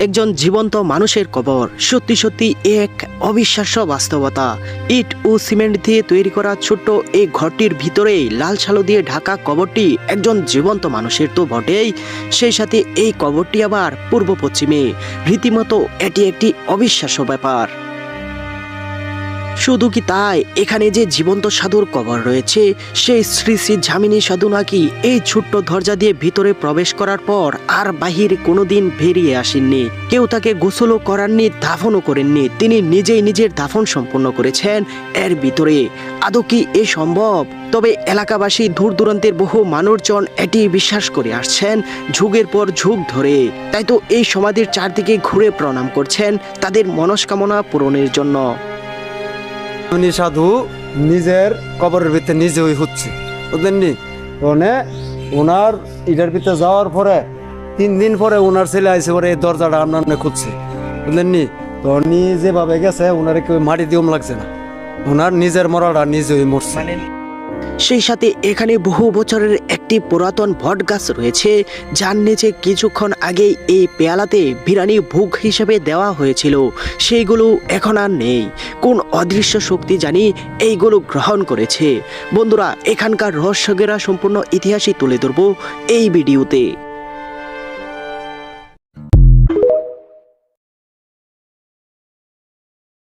একজন জীবন্ত মানুষের কবর। সত্যি সত্যি এক অবিশ্বাস্য বাস্তবতা। ইট ও সিমেন্ট দিয়ে তৈরি করা ছোট্ট এই ঘরটির ভিতরেই লাল ছালো দিয়ে ঢাকা কবরটি একজন জীবন্ত মানুষের তো বটেই। সেই সাথে এই কবরটি আবার পূর্ব পশ্চিমে। রীতিমতো এটি একটি অবিশ্বাস্য ব্যাপার। শুধু কি তাই? এখানে যে জীবন্ত সাধুর কবর রয়েছে, সেই শ্রী শ্রী ঝামিনী সাধু নাকি এই ছোট্ট দরজা দিয়ে ভিতরে প্রবেশ করার পর আর বাহিরে কোনোদিন বেরিয়ে আসেননি। কেউ তাকে গোসলও করাননি, দাফনও করেননি। তিনি নিজেই নিজের দাফন সম্পন্ন করেছেন এর ভিতরে। আদৌ কি এ সম্ভব? তবে এলাকাবাসী দূর দূরান্তের বহু মানুষজন এটি বিশ্বাস করে আসছেন, যুগের পর যুগ ধরে। তাই তো এই সমাধির চারদিকে ঘুরে প্রণাম করছেন তাদের মনস্কামনা পূরণের জন্য। উনি সাধু নিজের কবরের ভিতরে নিজে ওই হচ্ছে। বুঝলেননি? মানে ওনার ইটার ভিতরে যাওয়ার পরে, তিন দিন পরে ওনার ছেলে আইসে পরে এই দরজাটা আপনার খুঁজছে। বুঝলেননি? তো উনি যেভাবে গেছে ওনারে কেউ মাটি দিয়েও লাগছে না। ওনার নিজের মরাটা নিজে ওই মরছে সেই সাথে এখানে বহু বছরের একটি পুরাতন বট গাছ রয়েছে, যার নিচে কিছুক্ষণ আগে এই পেয়ালাতে বিরানি ভোগ হিসেবে দেওয়া হয়েছিল। সেইগুলো এখন আর নেই। কোন অদৃশ্য শক্তি জানি এইগুলো গ্রহণ করেছে। বন্ধুরা, এখানকার রহস্যগেরা সম্পূর্ণ ইতিহাসই তুলে ধরবো এই ভিডিওতে।